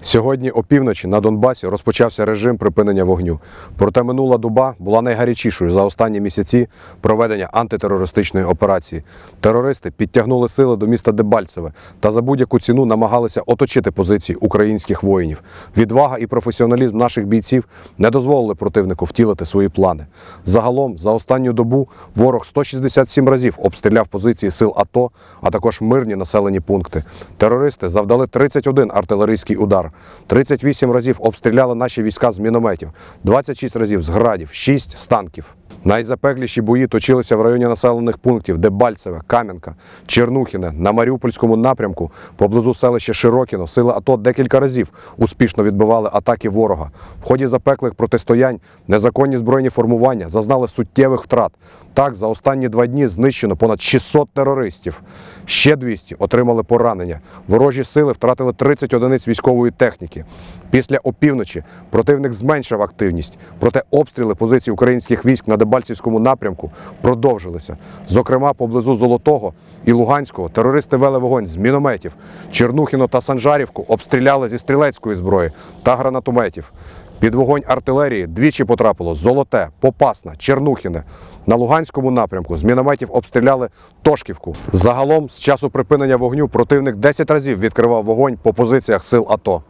Сьогодні опівночі на Донбасі розпочався режим припинення вогню. Проте минула доба була найгарячішою за останні місяці проведення антитерористичної операції. Терористи підтягнули сили до міста Дебальцеве та за будь-яку ціну намагалися оточити позиції українських воїнів. Відвага і професіоналізм наших бійців не дозволили противнику втілити свої плани. Загалом за останню добу ворог 167 разів обстріляв позиції сил АТО, а також мирні населені пункти. Терористи завдали 31 артилерійський удар, 38 разів обстріляли наші війська з мінометів, 26 разів з градів, 6 з танків. Найзапекліші бої точилися в районі населених пунктів Дебальцеве, Кам'янка, Чернухіне на Маріупольському напрямку поблизу селища Широкіно. Сили АТО декілька разів успішно відбивали атаки ворога. В ході запеклих протистоянь незаконні збройні формування зазнали суттєвих втрат. Так, за останні два дні знищено понад 600 терористів. Ще 200 отримали поранення. Ворожі сили втратили 30 одиниць військової техніки. Після опівночі противник зменшив активність, проте обстріли позицій українських військ на Дебальцівському напрямку продовжилися. Зокрема, поблизу Золотого і Луганського терористи вели вогонь з мінометів. Чернухіно та Санжарівку обстріляли зі стрілецької зброї та гранатометів. Під вогонь артилерії двічі потрапило Золоте, Попасна, Чернухіне. На Луганському напрямку з мінометів обстріляли Тошківку. Загалом, з часу припинення вогню, противник 10 разів відкривав вогонь по позиціях сил АТО.